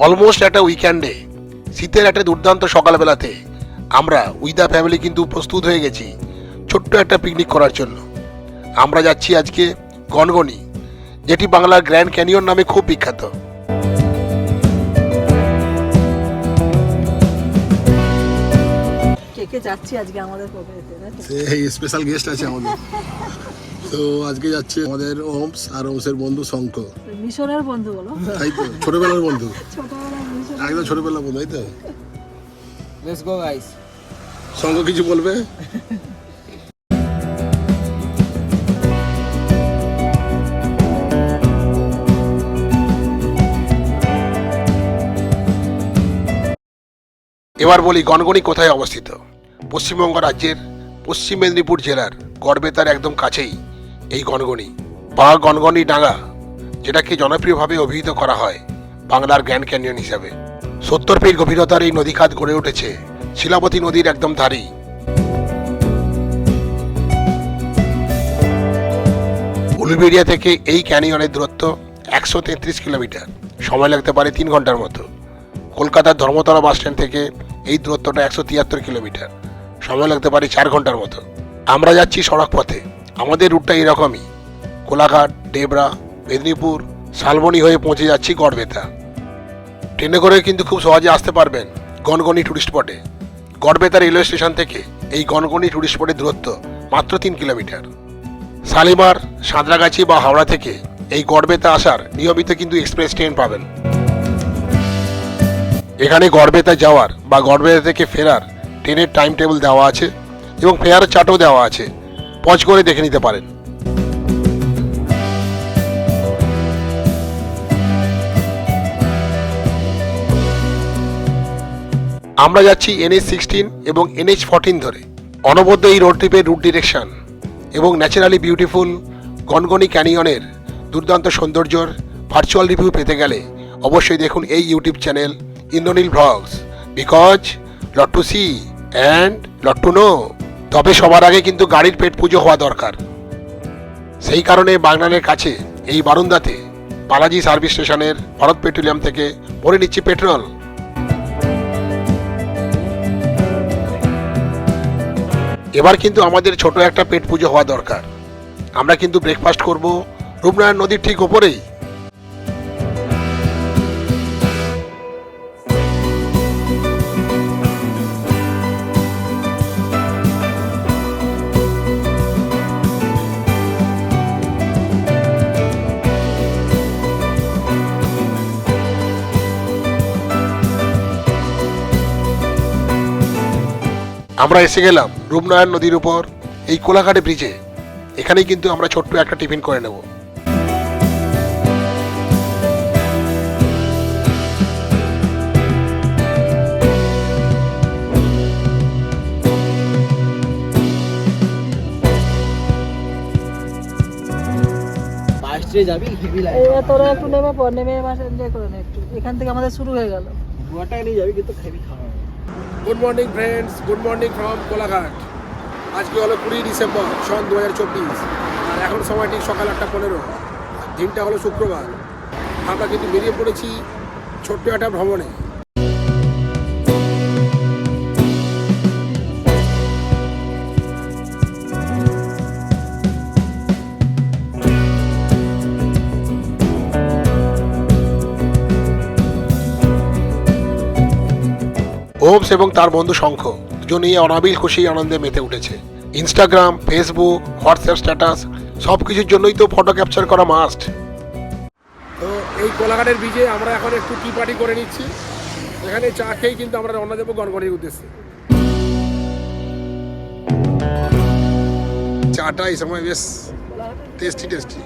Almost একটা উইকেন্ডে শীতের একটা দুর্দান্ত সকালবেলাতে আমরা উইথ দ্য ফ্যামিলি কিন্তু প্রস্তুত হয়ে গেছি ছোট্ট একটা পিকনিক করার জন্য। আমরা যাচ্ছি আজকে গনগনি যেটি বাংলার গ্র্যান্ড ক্যানিয়ন নামে খুব বিখ্যাত। কে কে যাচ্ছি আজকে আমাদের সেই স্পেশাল গেস্ট আছে আমাদের। তো আজকে যাচ্ছে আমাদের ওমস আর ওমসের বন্ধু শঙ্খ। মিশনের বন্ধু বলো। তাই তো ছোটবেলার বন্ধু। একদম ছোটবেলার বন্ধু তাই তো? Let's go, guys. শঙ্খ কিছু বলবে? এবার বলি গনগনি কোথায় অবস্থিত? পশ্চিমবঙ্গ রাজ্যের পশ্চিম মেদিনীপুর জেলার গড়বেতার একদম কাছেই। এই গনগনি বা গনগনি ডাঙ্গা যেটাকে জনপ্রিয়ভাবে অভিহিত করা হয় বাংলার গ্র্যান্ড ক্যানিয়ন হিসাবে। সত্তর ফিট গভীরতার এই নদীখাত গড়ে উঠেছে শিলাবতী নদীর একদম ধারেই। উলুবেড়িয়া থেকে এই ক্যানিয়নের দূরত্ব একশো তেত্রিশ কিলোমিটার। সময় লাগতে পারে তিন ঘণ্টার মতো। কলকাতার ধর্মতলা বাস স্ট্যান্ড থেকে এই দূরত্বটা একশো তিয়াত্তর কিলোমিটার। সময় লাগতে পারে চার ঘণ্টার মতো। আমরা যাচ্ছি সড়ক পথে। আমাদের রুটটা এরকমই। কোলাঘাট ডেবরা মেদিনীপুর, শালবনি হয়ে পৌঁছে যাচ্ছি গড়বেতা। ট্রেনে করে কিন্তু খুব সহজে আসতে পারবেন গনগনি টুরিস্ট স্পটে গড়বেতা রেলওয়ে স্টেশন থেকে এই গনগনি টুরিস্ট স্পটের দূরত্ব মাত্র তিন কিলোমিটার। শালিমার, সাঁতরাগাছি বা হাওড়া থেকে এই গড়বেতা আসার নিয়মিত কিন্তু এক্সপ্রেস ট্রেন পাবেন। এখানে গড়বেতা যাওয়ার বা গড়বেতা থেকে ফেরার ট্রেনের টাইম টেবিল দেওয়া আছে এবং ফেয়ার চার্টও দেওয়া আছে। পজ করে দেখে নিতে পারেন। আমরা যাচ্ছি এনএইচ সিক্সটিন এবং এনএইচ ফোরটিন ধরে। অনবদ্য এই রোড ট্রিপের রুট ডিরেকশন এবং ন্যাচারালি বিউটিফুল গনগনি ক্যানিয়নের দুর্দান্ত সৌন্দর্যর ভার্চুয়াল রিভিউ পেতে গেলে অবশ্যই দেখুন এই YouTube channel Indranil vlogs because lot to see and lot to know তবে সবার আগে কিন্তু গাড়ির পেট পুজো হওয়া দরকার। সেই কারণে বাগনানের কাছে এই বারুন্দাতে বালাজি সার্ভিস স্টেশনের ভারত পেট্রোলিয়াম থেকে ভরে নিচ্ছি পেট্রোল। এবার কিন্তু আমাদের ছোট একটা পেট পুজো হওয়া দরকার। আমরা কিন্তু ব্রেকফাস্ট করব। রূপনারায়ণ নদীর ঠিক ওপরেই। আমরা এসে গেলাম রূপনারায়ণ নদীর উপর এই কোলাঘাটে ব্রিজে এখানেই কিন্তু আমরা ছোট্ট একটা টিফিন করে নেব। যাবি? তোরা একটু নেমে পর নেমে মাসে এনজয় করে নে একটু। এখান থেকে আমাদের শুরু হয়ে গেল। গোয়াটায় নিয়ে যাবি কিন্তু হেভি খাওয়া। Good morning friends good morning from Kolaghat আজকে হলো কুড়ি ডিসেম্বর, সন দু হাজার চব্বিশ। আর এখন সময় ঠিক সকাল আটটা পনেরো। দিনটা হলো শুক্রবার। আমরা কিন্তু বেরিয়ে পড়েছি ছোট্ট একটা ভ্রমণে। ওমস এবং তার বন্ধু শঙ্খ দুজন দুজনেই অনাবিল খুশি আনন্দে মেতে উঠেছে। ইনস্টাগ্রাম ফেসবুক হোয়াটসঅ্যাপ স্ট্যাটাস সব কিছুর জন্যই তো ফটো ক্যাপচার করা মাস্ট তো এই কোলাঘাটের বীজে আমরা এখন একটু টি পার্টি করে নিচ্ছি। এখানে চা খেয়েই কিন্তু আমরা রওনা দেবো গনগনির উদ্দেশ্যে। চাটা এই সময় বেশ টেস্টি টেস্টি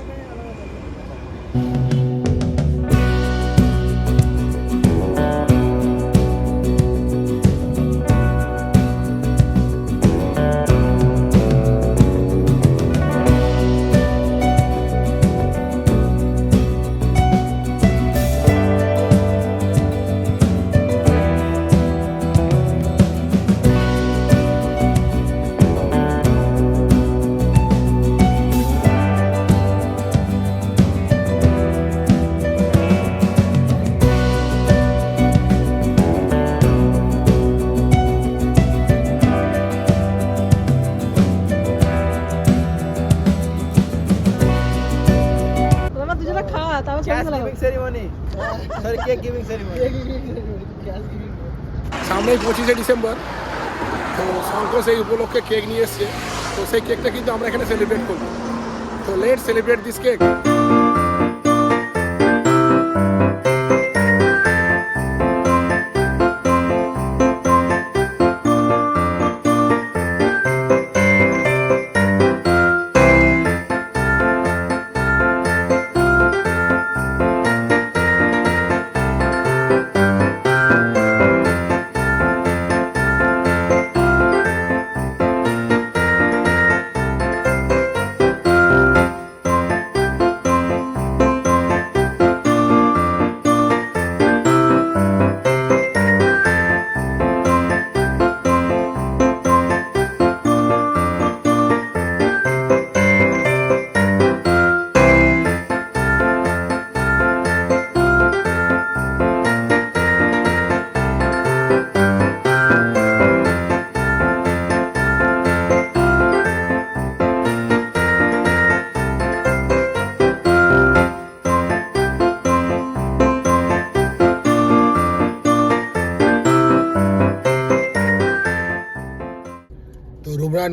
পঁচিশে ডিসেম্বর। তো শঙ্কর সেই উপলক্ষে কেক নিয়ে এসছে। তো সেই কেকটা কিন্তু আমরা এখানে সেলিব্রেট করব। তো লেট সেলিব্রেট দিস কেক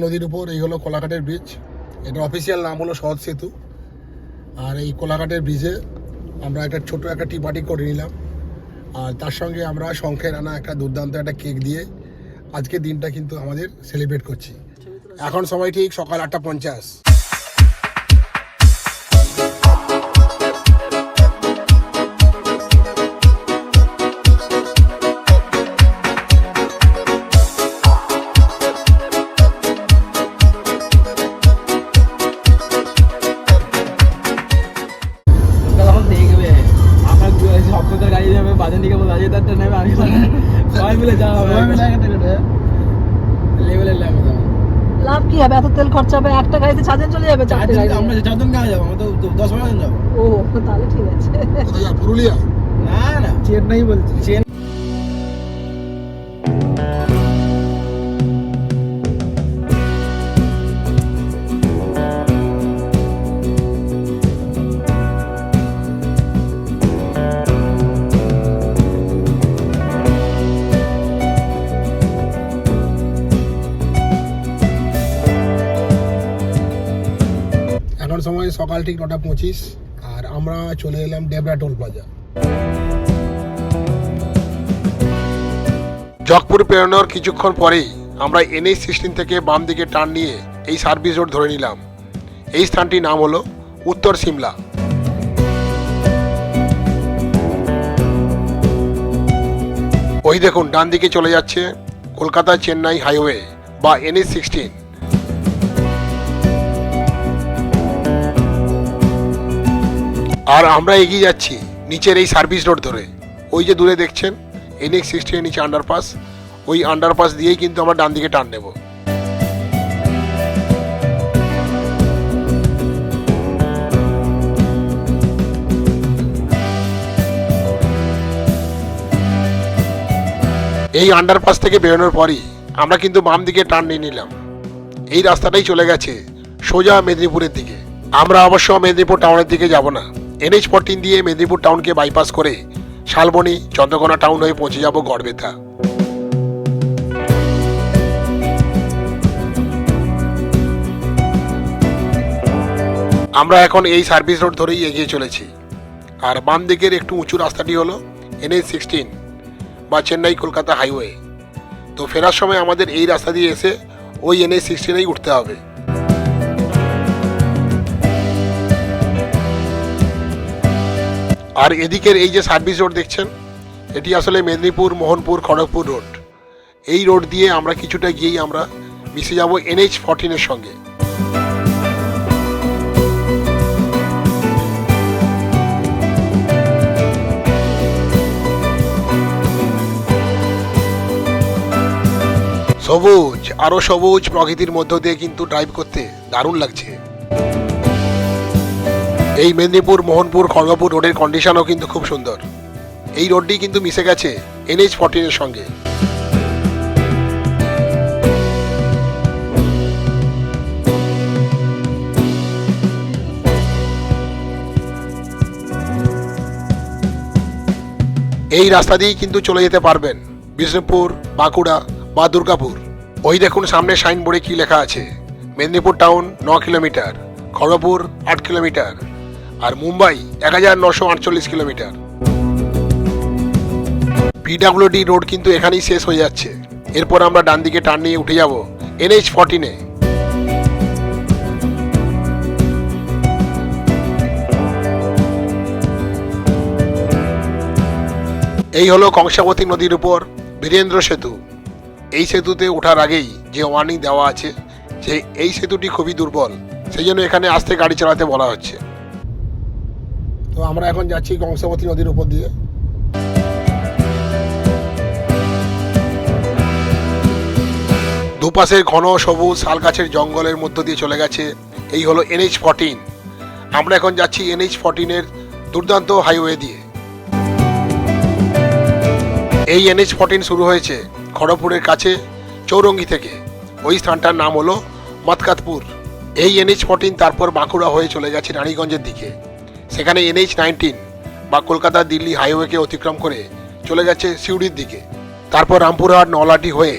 নদীর উপর এই হলো কোলাঘাটের ব্রিজ এটা অফিসিয়াল নাম হলো সহজ সেতু। আর এই কোলাঘাটের ব্রিজে আমরা একটা ছোট একটা টি পার্টি করে নিলাম। আর তার সঙ্গে আমরা শঙ্খের আনা একটা দুর্দান্ত একটা কেক দিয়ে আজকে দিনটা কিন্তু আমাদের সেলিব্রেট করছি। এখন সময় ঠিক সকাল আটটা পঞ্চাশ। সবাই যাওয়া হবে। লেভেলের লাগবে লাভ কি হবে? এত তেল খরচা হবে একটা গাড়িতে চারজন চলে যাবে চারটে গাড়ি আমরা চারজন কাজ যাব আমরা তো দশ বারো জন যাব। ও তাহলে ঠিক আছে। পুরুলিয়া? না না। চেন্নাই বলছি। চেন সকাল ঠিক নটা পঁচিশ, আর আমরা চলে এলাম ডেবরা টোল প্লাজা। জগপুর পেরোনোর কিছুক্ষণ পরেই আমরা এনএইচ সিক্সটিন থেকে বাম দিকে টার্ন নিয়ে এই সার্ভিস রোড ধরে নিলাম। এই স্থানটির নাম হলো উত্তর সিমলা। ওই দেখুন ডান দিকে চলে যাচ্ছে কলকাতা চেন্নাই হাইওয়ে বা এনএইচ সিক্সটিন। আর আমরা এগিয়ে যাচ্ছি নিচের এই সার্ভিস রোড ধরে। ওই যে দূরে দেখছেন, এনএক্স সিক্সটিনের নিচে আন্ডারপাস ওই আন্ডারপাস দিয়েই কিন্তু আমরা ডান দিকে টান নেব। এই আন্ডারপাস থেকে বেরোনোর পরই আমরা কিন্তু বাম দিকে টান নিয়ে নিলাম। এই রাস্তাটাই চলে গেছে সোজা মেদিনীপুরের দিকে। আমরা অবশ্য মেদিনীপুর টাউনের দিকে যাব না। এনএইচ ফোরটিন দিয়ে মেদিনীপুর টাউনকে বাইপাস করে শালবনি, চন্দ্রকোনা টাউন হয়ে পৌঁছে যাব গড়বেতা। আমরা এখন এই সার্ভিস রোড ধরেই এগিয়ে চলেছি। আর বাম দিকের একটু উঁচু রাস্তাটি হলো এনএইচ সিক্সটিন বা চেন্নাই কলকাতা হাইওয়ে। তো ফেরার সময় আমাদের এই রাস্তা দিয়ে এসে ওই এনএইচ সিক্সটিনেই উঠতে হবে। আর এদিকের এই যে সার্ভিস রোড দেখছেন, এটি আসলে মেদিনীপুর, মোহনপুর, খড়গপুর রোড। এই রোড দিয়ে আমরা কিছুটা গিয়েই আমরা মিশে যাব এনএইচ ফর্টিনের সঙ্গে। সবুজ, আরও সবুজ প্রকৃতির মধ্য দিয়ে কিন্তু ড্রাইভ করতে দারুণ লাগছে। এই মেদিনীপুর, মোহনপুর, খড়গপুর রোডের কন্ডিশনও কিন্তু খুব সুন্দর। এই রোডটি কিন্তু মিশে গেছে এনএইচ ফোরটিনের সঙ্গে। এই রাস্তা দিয়েই কিন্তু চলে যেতে পারবেন বিষ্ণুপুর, বাঁকুড়া বা দুর্গাপুর। ওই দেখুন সামনে সাইনবোর্ডে কি লেখা আছে, মেদিনীপুর টাউন ন কিলোমিটার, খড়গপুর আট কিলোমিটার। আর মুম্বাই এক হাজার নশো আটচল্লিশ কিলোমিটার। পিডাব্লিউডি রোড কিন্তু এখানেই শেষ হয়ে যাচ্ছে। এরপর আমরা ডান দিকে টার্ন নিয়ে উঠে যাব এনএইচ ফর্টিনে এই হলো কংসাবতী নদীর উপর বীরেন্দ্র সেতু। এই সেতুতে ওঠার আগেই যে ওয়ার্নিং দেওয়া আছে যে এই সেতুটি খুবই দুর্বল, সেই জন্য এখানে আস্তে গাড়ি চালাতে বলা হচ্ছে। আমরা এখন যাচ্ছি কংসাবতী নদীর উপর দিয়ে। দুপাশের ঘন সবুজ শাল গাছের জঙ্গলের মধ্য দিয়ে চলে গেছে। এই হলো এনএইচ ফর্টিন আমরা এখন যাচ্ছি এনএইচ ফর্টিনের দুর্দান্ত হাইওয়ে দিয়ে। এই এনএইচ ফর্টিন শুরু হয়েছে খড়গপুরের কাছে, চৌরঙ্গি থেকে। ওই স্থানটার নাম হলো মতকাতপুর। এই এনএইচ ফর্টিন তারপর বাঁকুড়া হয়ে চলে গেছে রানীগঞ্জের দিকে। সেখানে এনএইচ নাইনটিন বা কলকাতা দিল্লি হাইওয়েকে অতিক্রম করে চলে গেছে সিউড়ির দিকে। তারপর রামপুরহাট নলাটি হয়ে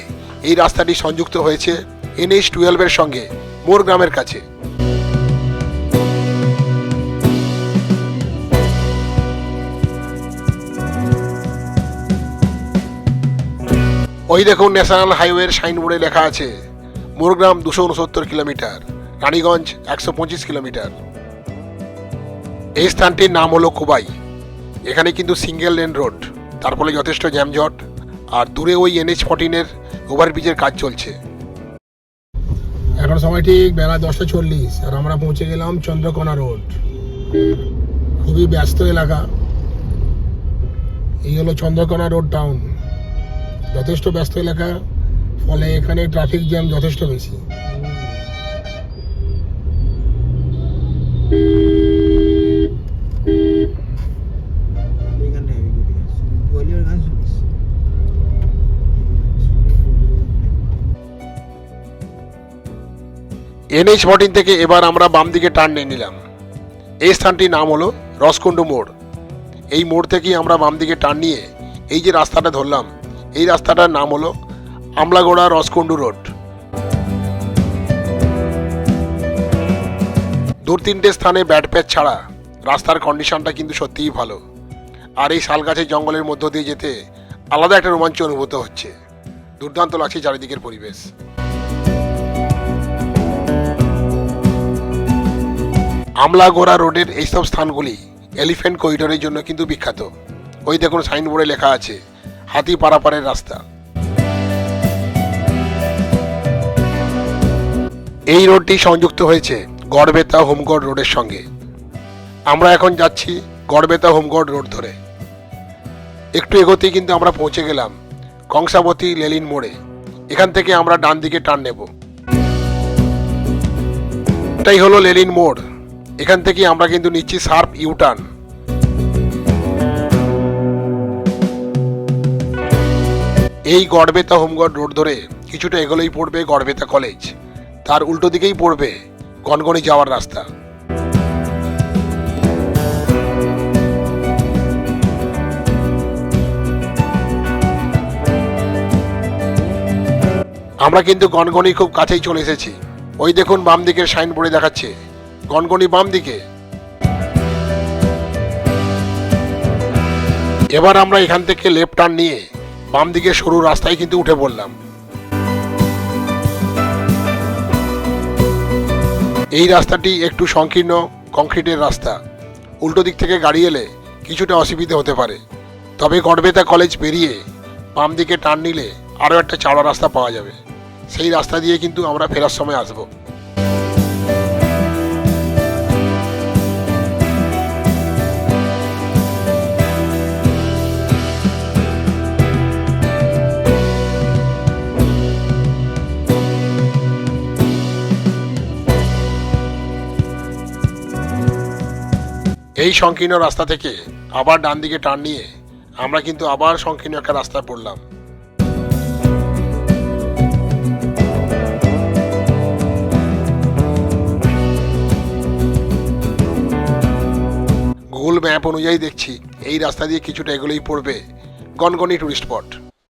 এই রাস্তাটি সংযুক্ত হয়েছে এনএইচ টুয়েলভের সঙ্গে মোর গ্রামের কাছে। ওই দেখুন ন্যাশনাল হাইওয়ের সাইনবোর্ডে লেখা আছে মোরগ্রাম দুশো উনসত্তর কিলোমিটার, রানীগঞ্জ একশো পঁচিশ কিলোমিটার। এই স্থানটির নাম হলো কুবাই এখানে কিন্তু সিঙ্গেল লেন রোড, তার ফলে যথেষ্ট জ্যামজট আর দূরে ওই এনএইচ ফর্টিনের ওভারব্রিজের কাজ চলছে। এখন সময় ঠিক বেলা দশটা চল্লিশ, আর আমরা পৌঁছে গেলাম চন্দ্রকোনা রোড। খুবই ব্যস্ত এলাকা। এই হলো চন্দ্রকোনা রোড টাউন। যথেষ্ট ব্যস্ত এলাকা, ফলে এখানে ট্রাফিক জ্যাম যথেষ্ট বেশি। এনএইচ ফর্টিন থেকে এবার আমরা বাম দিকে টার্ন নিয়ে নিলাম। এই স্থানটির নাম হলো রসকুণ্ডু মোড়। এই মোড় থেকেই আমরা বাম দিকে টার্ন নিয়ে এই যে রাস্তাটা ধরলাম, এই রাস্তাটার নাম হলো আমলাগোড়া রসকুণ্ডু রোড। দু তিনটে স্থানে ব্যাট প্যাচ ছাড়া রাস্তার কন্ডিশনটা কিন্তু সত্যিই ভালো। আর এই শালগাছের জঙ্গলের মধ্য দিয়ে যেতে আলাদা একটা রোমাঞ্চ অনুভূত হচ্ছে। দুর্দান্ত লাগছে চারিদিকের পরিবেশ। আমলাগোড়া রোডের এইসব স্থানগুলি এলিফ্যান্ট করিডোরের জন্য কিন্তু বিখ্যাত। ওই দেখুন সাইনবোর্ডে লেখা আছে, হাতি পারাপারের রাস্তা। এই রোডটি সংযুক্ত হয়েছে গড়বেতা হোমগড় রোডের সঙ্গে। আমরা এখন যাচ্ছি গড়বেতা হোমগড় রোড ধরে। একটু এগোতেই কিন্তু আমরা পৌঁছে গেলাম কংসাবতী লেলিন মোড়ে। এখান থেকে আমরা ডান দিকে টান নেব। এটাই হলো লেলিন মোড়। এখান থেকে আমরা কিন্তু নিচ্ছি শার্প ইউটার্ন। এই গড়বেতা হোমগড় রোড ধরে কিছুটা এগোলেই পড়বে গড়বেতা কলেজ। তার উল্টো দিকেই পড়বে গনগনি যাওয়ার রাস্তা। আমরা কিন্তু গনগনি খুব কাছেই চলে এসেছি। ওই দেখুন বাম দিকের সাইনবোর্ডে দেখাচ্ছে। গনগনি বাম দিকে। এবার আমরা এখান থেকে লেফট টার্ন নিয়ে বাম দিকে সরু রাস্তায় কিন্তু উঠে পড়লাম। এই রাস্তাটি একটু সংকীর্ণ, কংক্রিটের রাস্তা। উল্টো দিক থেকে গাড়ি এলে কিছুটা অসুবিধে হতে পারে। তবে গড়বেতা কলেজ পেরিয়ে বাম দিকে টার্ন নিলে আরও একটা চাওড়া রাস্তা পাওয়া যাবে। সেই রাস্তা দিয়ে কিন্তু আমরা ফেরার সময় আসব। এই সংকীর্ণ রাস্তা থেকে আবার ডান দিকে টার্ন নিয়ে আমরা কিন্তু আবার সংকীর্ণ একটা রাস্তায় পড়লাম গুগল ম্যাপ অনুযায়ী দেখছি এই রাস্তা দিয়ে কিছুটা এগুলোই পড়বে Gangani tourist spot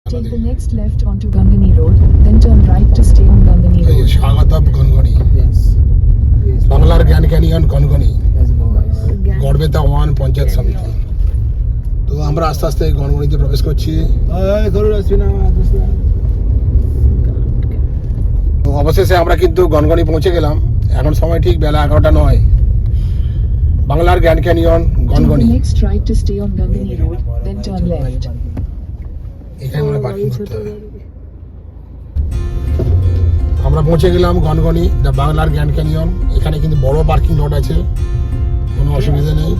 Take the next left onto Gangani Road, then turn right to stay on Gangani এই Road. স্বাগতম গনগনি Yes. Yes. বাংলার জ্ঞান ক্যানিয়ন গনগনি. গড়বেতা ওয়ান পঞ্চায়েত সমিতি। তো আমরা আস্তে আস্তে গনগনিতে প্রবেশ করছি। তো অবশেষে আমরা কিন্তু গনগনি পৌঁছে গেলাম। এখন সময় ঠিক বেলা এগারোটা নয়। বাংলার জ্ঞান ক্যানিয়ন গনগনি. এখানে আমরা পার্কিং করতে হবে। আমরা পৌঁছে গেলাম গনগনি দ্য বাংলার জ্ঞান ক্যানিয়ন এখানে কিন্তু বড় পার্কিং লট আছে। কোনো অসুবিধা নেই।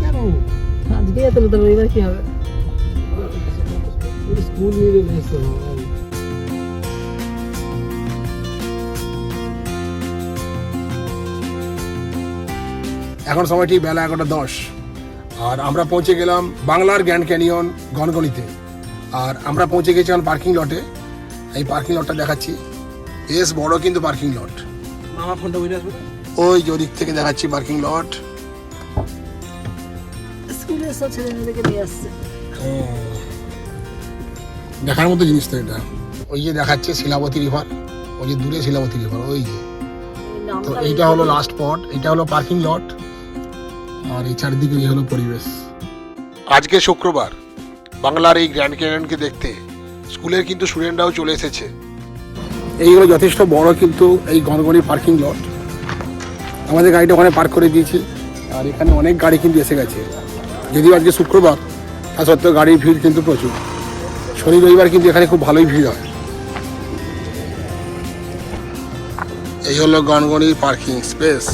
আজকে এত এবার কি হবে? স্কুল নিয়ে এখন সময়টি বেলা এগারোটা দশ। আর আমরা পৌঁছে গেলাম বাংলার গ্র্যান্ড ক্যানিয়ন গনগনিতে আর আমরা পৌঁছে গেছিলাম পার্কিং লটে। এই পার্কিং লটটা দেখাচ্ছি। বেশ বড় কিন্তু পার্কিং লট। ওই যে ওদিক থেকে দেখাচ্ছি পার্কিং লট। স্কুলের সব ছেলে নিয়ে আসছে দেখার মতো জিনিস তো এটা। ওই যে দেখাচ্ছে শিলাবতী রিভার ওই যে দূরে শিলাবতী রিভার ওই যে। তো এইটা হলো লাস্ট স্পট এটা হলো পার্কিং লট আর এই চারিদিকে এই হলো পরিবেশ। আজকে শুক্রবার বাংলার এই গ্র্যান্ড ক্যানিয়নকে দেখতে স্কুলের কিন্তু স্টুডেন্টরাও চলে এসেছে। এইগুলো যথেষ্ট বড় কিন্তু এই গনগনি পার্কিং লট আমাদের গাড়িটা ওখানে পার্ক করে দিয়েছি আর এখানে অনেক গাড়ি কিন্তু এসে গেছে। যদিও আজকে শুক্রবার, তা সত্ত্বেও গাড়ির ভিড় কিন্তু প্রচুর। শনি রবিবার কিন্তু এখানে খুব ভালোই ভিড় হয়। এই হলো গনগনির পার্কিং স্পেস।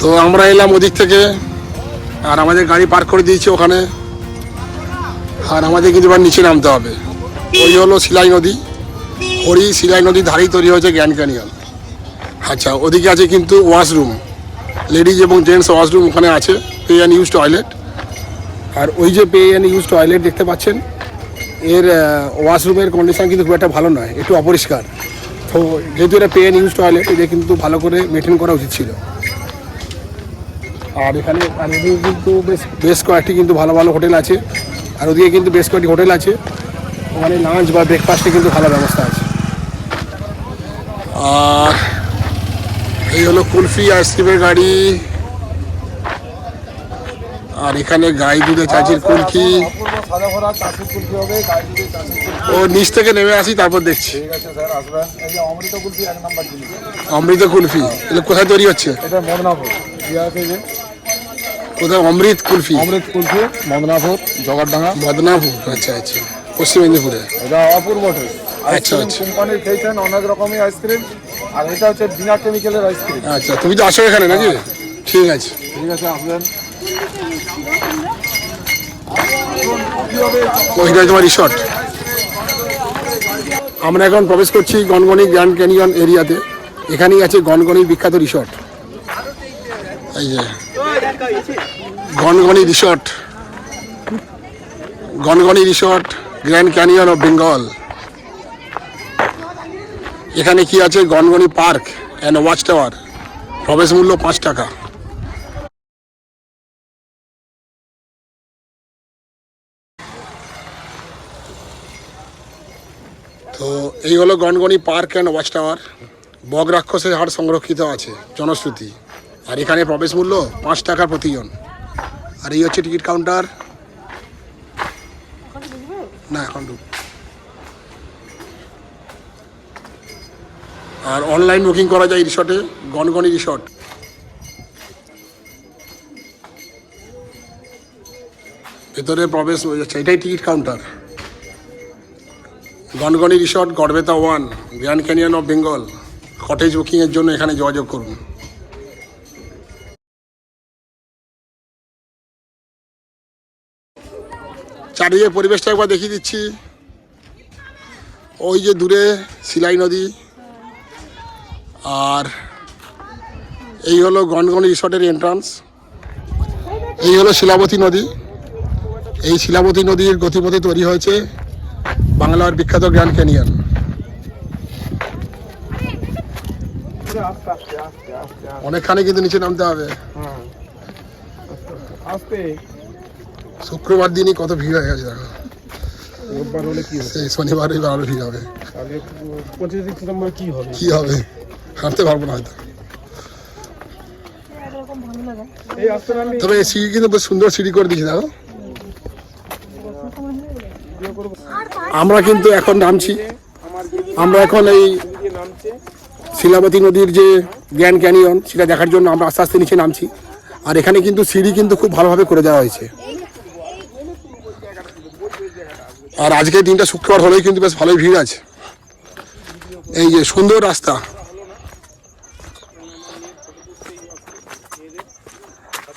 তো আমরা এলাম ওদিক থেকে, আর আমাদের গাড়ি পার্ক করে দিয়েছি ওখানে। আর আমাদের কিন্তু এবার নিচে নামতে হবে। ওই হলো সিলাই নদী। হরি সিলাই নদীর ধারেই তৈরি হয়েছে গ্র্যান্ড ক্যানিয়ন। আচ্ছা ওদিকে আছে কিন্তু ওয়াশরুম। লেডিজ এবং জেন্টস ওয়াশরুম ওখানে আছে পে অ্যান্ড ইউজ টয়লেট আর ওই যে পে অ্যান্ড ইউজ টয়লেট দেখতে পাচ্ছেন, এর ওয়াশরুমের কন্ডিশন কিন্তু খুব একটা ভালো নয়, একটু অপরিষ্কার। তো যেহেতু এটা পে অ্যান্ড ইউজ টয়লেট এটা কিন্তু ভালো করে মেনটেন করা উচিত ছিল। আর এখানে, আর এদিকে কিন্তু বেশ বেশ কয়েকটি কিন্তু ভালো ভালো হোটেল আছে। আর ওদিকে কিন্তু বেশ কয়েকটি হোটেল আছে। ওখানে লাঞ্চ বা ব্রেকফাস্টে কিন্তু ভালো ব্যবস্থা আছে। আর এই হলো কুলফি আইসক্রিমের গাড়ি। আর এখানে গাই দুধে চাচির কুলফি। ও নিচ থেকে নেমে আসি তারপর দেখছি। ঠিক আছে স্যার আসবেন এই যে অমৃত কুলফি এগুলো কোথায় তৈরি হচ্ছে? এটা মদনাপুর কোথায় অমৃত কুলফি? অমৃত কুলফি মদনাপুর জগৎডাঙ্গা বদনাপুর আচ্ছা আচ্ছা। পশ্চিম মেদিনীপুরে। এটা অপূর্ব আচ্ছা, আচ্ছা। কোম্পানির খেয়েছেন অনেক রকমের আইসক্রিম আর এটা হচ্ছে বিনা কেমিক্যালের আইসক্রিম আচ্ছা তুমি তো আসো এখানে নাকি? ঠিক আছে। ঠিক আছে আসবেন। তোমার রিসর্ট আমরা এখন প্রবেশ করছি গনগনি গ্র্যান্ড ক্যানিয়ন এরিয়াতে। এখানেই আছে গনগনি বিখ্যাত রিসর্ট এই যে Gangani resort Gangani resort grand canyon of Bengal. এখানে কি আছে? Gangani park and watch tower প্রবেশ মূল্য পাঁচ টাকা। তো এই হলো Gangani park and watch tower বগ রাক্ষসের হাড় সংরক্ষিত আছে, জনশ্রুতি। আর এখানে প্রবেশ মূল্য পাঁচ টাকা প্রতিজন আর এই হচ্ছে টিকিট কাউন্টার। না, এখন আর অনলাইন বুকিং করা যায় রিসর্টে গনগনি রিসর্ট ভেতরে প্রবেশ হয়ে যাচ্ছে এটাই ticket counter Gangani resort Garhbeta one grand canyon of Bengal cottage বুকিংয়ের জন্য এখানে যোগাযোগ করুন। চারিদিকে পরিবেশটা একবার দেখিয়ে দিচ্ছি। ওই যে দূরে সিলাই নদী। আর এই হলো গনগন রিসর্টের এন্ট্রান্স এই হলো শিলাবতী নদী। এই শিলাবতী নদীর গতিপথে তৈরি হয়েছে বাংলার বিখ্যাত গ্র্যান্ড ক্যানিয়ন। অনেকখানে কিন্তু নিচে নামতে হবে। হ্যাঁ। শুক্রবার দিনই কত ভিড় হয়ে গেছে দেখো। রোববার হলে কি হবে? সেই শনিবার এবার আরও ভিড় হবে। তাহলে পঁচিশ ডিসেম্বর কি হবে? কি হবে? হাঁটতে পারব না হয়তো। তবে এই সিঁড়ি কিন্তু বেশ সুন্দর সিঁড়ি করে দিয়েছে দেখো। আমরা কিন্তু এখন নামছি। আমরা এখন এই শিলাবতী নদীর যে গ্র্যান্ড ক্যানিয়ন সেটা দেখার জন্য আমরা আস্তে আস্তে নিচে নামছি। আর এখানে কিন্তু সিঁড়ি কিন্তু খুব ভালোভাবে করে দেওয়া হয়েছে। আর আজকের দিনটা শুক্রবার হলেই কিন্তু বেশ ভালোই ভিড় আছে। এই যে সুন্দর রাস্তা।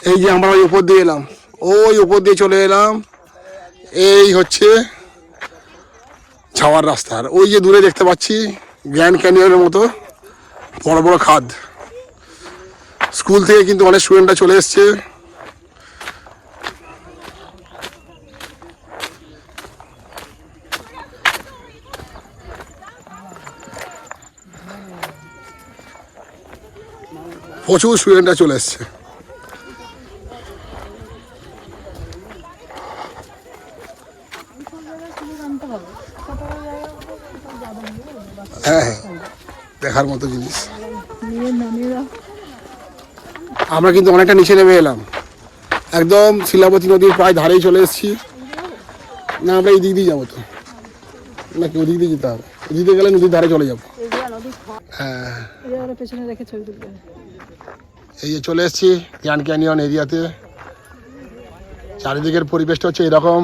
এই যে আমরা ওই উপর দিয়ে এলাম। ওই উপর দিয়ে চলে এলাম। এই হচ্ছে ছাওয়ার রাস্তা। আর ওই যে দূরে দেখতে পাচ্ছি গ্র্যান্ড ক্যানিয়নের মতো বড় বড় খাদ। স্কুল থেকে কিন্তু অনেক স্টুডেন্টরা চলে এসছে। প্রচুর স্টুডেন্টরা চলে এসছে। হ্যাঁ হ্যাঁ দেখার মতো জিনিস। আমরা কিন্তু অনেকটা নিচে নেমে এলাম। একদম শিলাবতী নদীর প্রায় ধারেই চলে এসেছি। না, আমরা এই দিক দিয়ে যাব তো। নাকি ওদিক দিয়ে যেতে হবে। ওদিক দিয়ে গেলে নদীর ধারে চলে যাব। হ্যাঁ এই যে ওরা পেছনে রেখে ছবি তুলবে। এই যে চলে এসেছি গ্র্যান্ড ক্যানিয়ন এরিয়াতে। চারিদিকের পরিবেশটা হচ্ছে এরকম।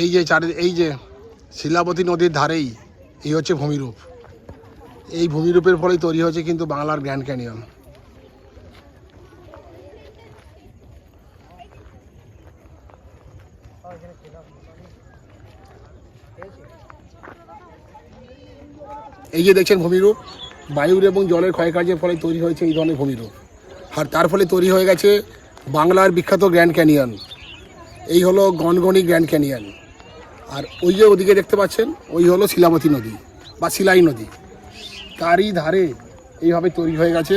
এই যে চারি এই যে শিলাবতী নদীর ধারেই, এই হচ্ছে ভূমিরূপ। এই ভূমিরূপের ফলেই তৈরি হয়েছে কিন্তু বাংলার গ্র্যান্ড ক্যানিয়ন। এই যে দেখছেন ভূমিরূপ, বায়ুর এবং জলের ক্ষয়কার্যের ফলে তৈরি হয়েছে এই ধরনের ভূমিরূপ। আর তার ফলে তৈরি হয়ে গেছে বাংলার বিখ্যাত গ্র্যান্ড ক্যানিয়ন। এই হলো গনগনি গ্র্যান্ড ক্যানিয়ন। আর ওই যে ওদিকে দেখতে পাচ্ছেন, ওই হলো শিলাবতী নদী বা শিলাই নদী। তারই ধারে এইভাবে তৈরি হয়ে গেছে।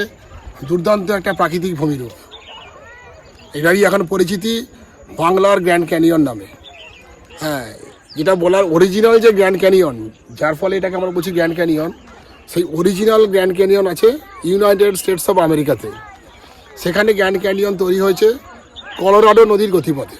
দুর্দান্ত একটা প্রাকৃতিক ভূমিরূপ। এটারই এখন পরিচিতি বাংলার গ্র্যান্ড ক্যানিয়ন নামে। হ্যাঁ যেটা বলার অরিজিনাল যে গ্র্যান্ড ক্যানিয়ন, যার ফলে এটাকে আমরা বলছি গ্র্যান্ড ক্যানিয়ন, সেই অরিজিনাল গ্র্যান্ড ক্যানিয়ন আছে ইউনাইটেড স্টেটস অফ আমেরিকাতে। সেখানে গ্র্যান্ড ক্যানিয়ন তৈরি হয়েছে কলোরাডো নদীর গতিপথে।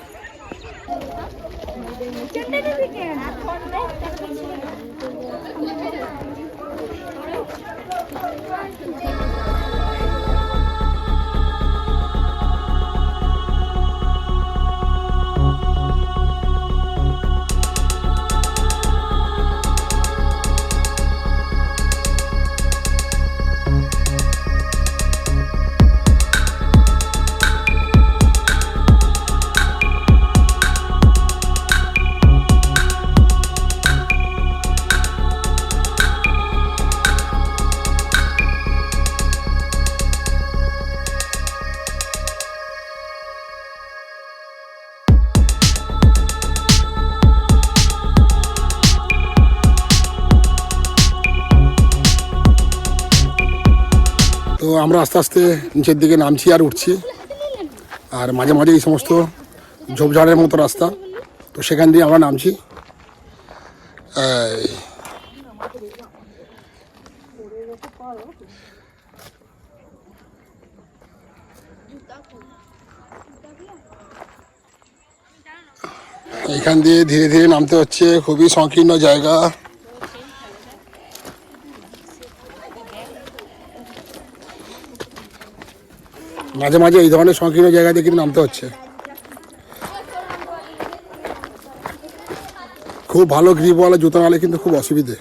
আমরা আস্তে আস্তে নিচের দিকে নামছি আর উঠছি। আর মাঝে মাঝে এই সমস্ত ঝোপঝাড়ের মতো রাস্তা। তো সেখান দিয়ে আমরা নামছি। এই। এইখান দিয়ে ধীরে ধীরে নামতে হচ্ছে। খুবই সংকীর্ণ জায়গা। মাঝে মাঝে এই ধরনের সংকীর্ণ জায়গা দিয়ে কিন্তু নামতে হচ্ছে। খুব ভালো গ্রিপওয়ালা জুতো নালে কিন্তু খুব অসুবিধে।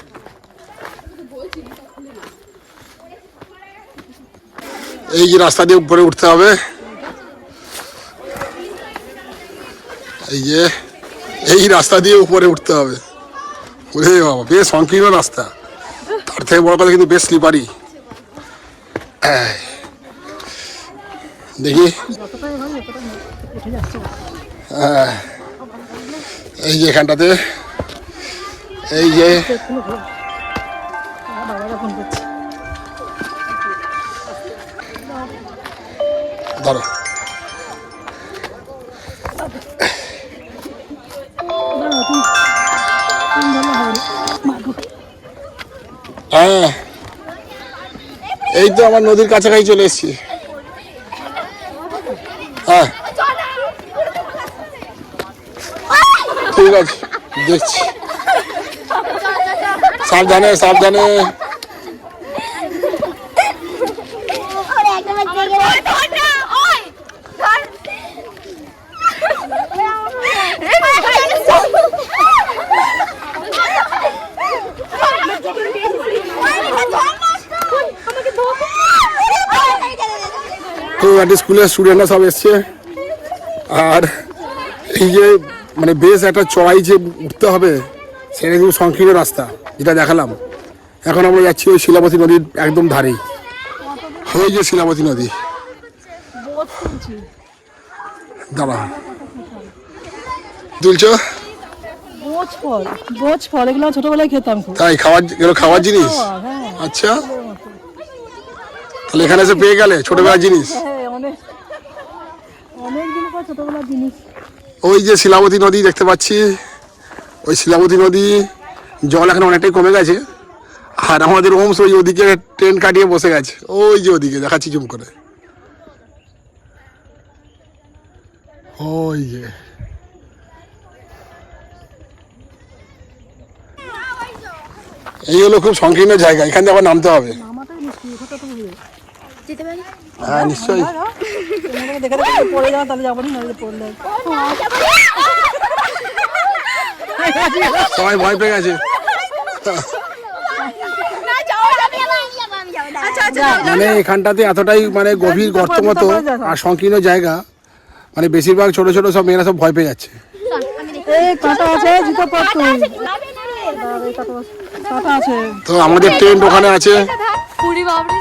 এই যে রাস্তা দিয়ে উপরে উঠতে হবে। এই যে, এই রাস্তা দিয়ে উপরে উঠতে হবে। ওরে বাবা, বেশ সংকীর্ণ রাস্তা। তার থেকে বড় কথা কিন্তু বেশ স্লিপারি হয় হ্যাঁ। এই যে এখানটাতে এই যে ধরো। হ্যাঁ। এই তো আমার নদীর কাছাকাছি চলে এসেছি হ্যাঁ ঠিক আছে দেখছি। সাবধানে সাবধানে। তো একটা স্কুলের স্টুডেন্টরা সব এসছে। আর এই যে মানে বেশ একটা চড়াই যে উঠতে হবে সেটা কিন্তু সংকীর্ণ রাস্তা যেটা দেখালাম। এখন আমরা যাচ্ছি ওই শিলাবতী নদীর একদম ধারেই। ওই যে শিলাবতী নদী। দাঁড়া। তুলছো? ফল বোঝ ফল এগুলো ছোটবেলায় খেতাম তাই খাওয়ার এগুলো খাওয়ার জিনিস? হ্যাঁ আচ্ছা। তাহলে এখানে এসে পেয়ে গেলে ছোটবেলার জিনিস। হ্যাঁ অনেক দিন পর ছোটবেলার জিনিস। ওই যে শিলাবতী নদী দেখতে পাচ্ছি। ওই শিলাবতী নদী, জল এখন অনেকটাই কমে গেছে। আর আমাদের ওমস ওই ওদিকে ট্রেন কাটিয়ে বসে গেছে। ওই যে ওদিকে, দেখাচ্ছি জুম করে। ওই যে। এই হলো খুব সংকীর্ণ জায়গা, এখান থেকে আবার নামতে হবে। আমারটাই মিষ্টি ওটা তো বুঝবে হ্যাঁ নিশ্চয়ই। দেখে দেখে পড়ে যাও তাহলে যাব না পড়লে সবাই ভয় পেয়ে গেছে। মানে এখানটাতে এতটাই মানে গভীর গর্ত মতো আর সংকীর্ণ জায়গা। মানে বেশিরভাগ ছোট ছোট সব মেয়েরা সব ভয় পেয়ে যাচ্ছে। তো আমাদের ট্রেন ওখানে আছে। পুরি বাবরি